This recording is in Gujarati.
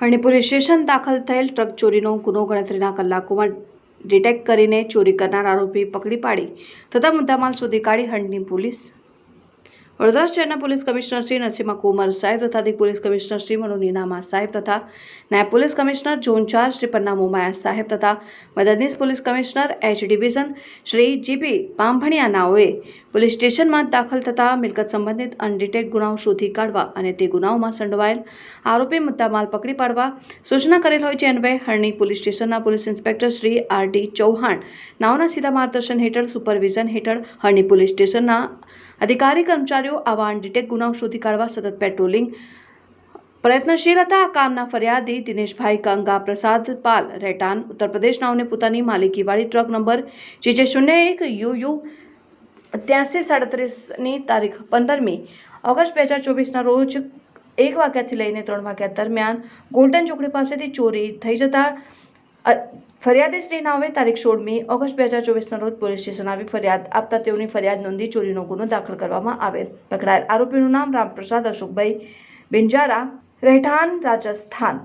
હરણી પોલીસ સ્ટેશન દાખલ થયેલ ટ્રક ચોરીનો ગુનો ગણતરીના કલાકોમાં ડિટેક્ટ કરીને ચોરી કરનાર આરોપી પકડી પાડી. તથા મુદ્દામાલ શોધી કાઢી હરણી પોલીસ વડોદરા શહેરના પોલીસ કમિશનર શ્રી નરસિંહ કુમાર સાહેબ તથા અધિક પોલીસ કમિશનર શ્રી મનુ સાહેબ તથા નાયબ પોલીસ કમિશનર ઝોન ચાર શ્રી પન્ના મોમાયા સાહેબ તથા મદદનીશ police commissioner H division Shri GP પાંભણિયાનાઓએ police સ્ટેશનમાં દાખલ થતા મિલકત સંબંધિત અનડિટેક ગુનાઓ શોધી કાઢવા અને તે ગુનાઓમાં સંડોવાયેલ આરોપી મુદ્દામાલ પકડી પાડવા સૂચના કરેલ હોય છે. અન્વયે હરણી પોલીસ સ્ટેશનના police inspector Shri R D Chauhan નાઓના સીધા માર્ગદર્શન હેઠળ સુપરવિઝન હેઠળ હરણી પોલીસ સ્ટેશનના અધિકારી કર્મચારીઓ આવા અનડિટેક ગુનાઓ શોધી કાઢવા સતત પેટ્રોલિંગ પ્રયત્નશીલ હતા. આ કામના ફરિયાદી દિનેશભાઈ ગંગા પ્રસાદ પાલ રેટાન ઉત્તર પ્રદેશનાઓને પોતાની માલિકીવાળી ટ્રક નંબર જે જે શૂન્ય એક યુ યુ ત્યાંસી સાડત્રીસની તારીખ પંદરમી ઓગસ્ટ બે હજાર ચોવીસના રોજ એક વાગ્યાથી લઈને ત્રણ વાગ્યા દરમિયાન ગોલ્ડન ચોકડી પાસેથી ચોરી થઈ જતા અ, ફરિયાદી શ્રી નાવે તારીખ સોળમી ઓગસ્ટ બે હજાર ચોવીસના રોજ પોલીસ સ્ટેશન આવી ફરિયાદ આપતા તેઓની ફરિયાદ નોંધી ચોરીનો ગુનો દાખલ કરવામાં આવેલ. પકડાયેલ આરોપીનું નામ રામપ્રસાદ અશોકભાઈ બિંજારા રહેઠાણ રાજસ્થાન.